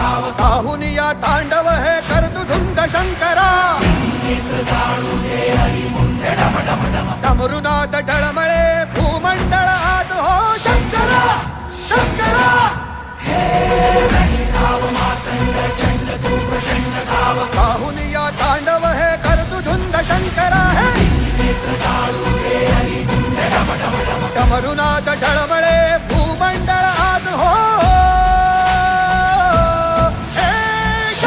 पाहुन या तांडव हे करतुधुंद शंकरा? डमरुनाथ ढळमळे भूमंडळ आत हो शंकरा शंकरा! पाहुन या तांडव हे करतुधुंद शंकरा? हे डमरुनाथ ढळमळे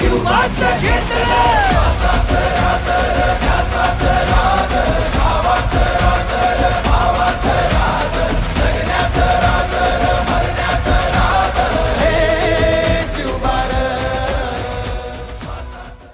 शिवबाचं घेतलं